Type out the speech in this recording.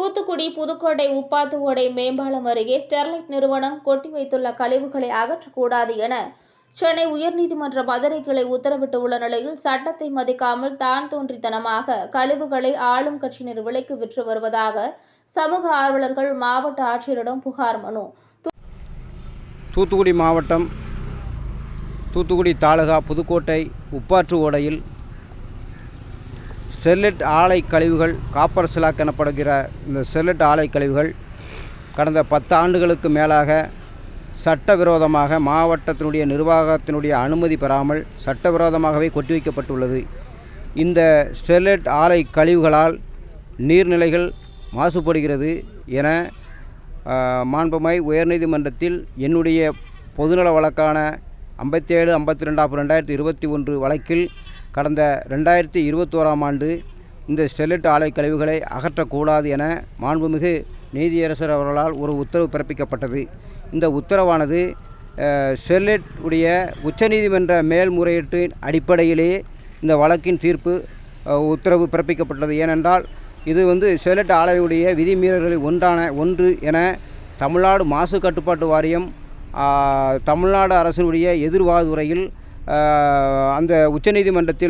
தூத்துக்குடி புதுக்கோட்டை உப்பாத்து ஓடை மேம்பாலம் அருகே ஸ்டெர்லைட் நிறுவனம் கொட்டி வைத்துள்ள கழிவுகளை அகற்றக்கூடாது என சென்னை உயர்நீதிமன்ற மதுரை கிளை உத்தரவிட்டுள்ள நிலையில் சட்டத்தை மதிக்காமல் தான் தோன்றித்தனமாக கழிவுகளை ஆளும் கட்சியினர் விலைக்கு விற்று வருவதாக சமூக ஆர்வலர்கள் மாவட்ட ஆட்சியரிடம் புகார் மனு. தூத்துக்குடி மாவட்டம் தூத்துக்குடி தாலுகா புதுக்கோட்டை உப்பாற்று ஓடையில் ஸ்டெர்லைட் ஆலை கழிவுகள் காப்பர் சிலாக் எனப்படுகிற இந்த ஸ்டெர்லைட் ஆலை கழிவுகள் கடந்த பத்து ஆண்டுகளுக்கு மேலாக சட்டவிரோதமாக மாவட்டத்தினுடைய நிர்வாகத்தினுடைய அனுமதி பெறாமல் சட்டவிரோதமாகவே கொட்டி வைக்கப்பட்டுள்ளது இந்த ஸ்டெர்லைட் ஆலை கழிவுகளால் நீர்நிலைகள் மாசுபடுகிறது என மாண்புமை உயர்நீதிமன்றத்தில் என்னுடைய பொதுநல வழக்கான ஐம்பத்தேழு ஐம்பத்தி ரெண்டாம் ரெண்டாயிரத்தி இருபத்தி ஒன்று வழக்கில் கடந்த ரெண்டாயிரத்தி இருபத்தோராம் ஆண்டு இந்த ஸ்டெர்லைட் ஆலை கழிவுகளை அகற்றக்கூடாது என மாண்புமிகு நீதியரசர் அவர்களால் ஒரு உத்தரவு பிறப்பிக்கப்பட்டது. இந்த உத்தரவானது ஸ்டெர்லைட் உடைய உச்சநீதிமன்ற மேல்முறையீட்டின் அடிப்படையிலேயே இந்த வழக்கின் தீர்ப்பு உத்தரவு பிறப்பிக்கப்பட்டது. ஏனென்றால் இது வந்து ஸ்டெர்லைட் ஆலையுடைய விதிமீறல்களில் ஒன்றான ஒன்று என தமிழ்நாடு மாசு கட்டுப்பாட்டு வாரியம் தமிழ்நாடு அரசினுடைய எதிர்வாதுறையில் அந்த உச்சநீதிமன்றத்தில்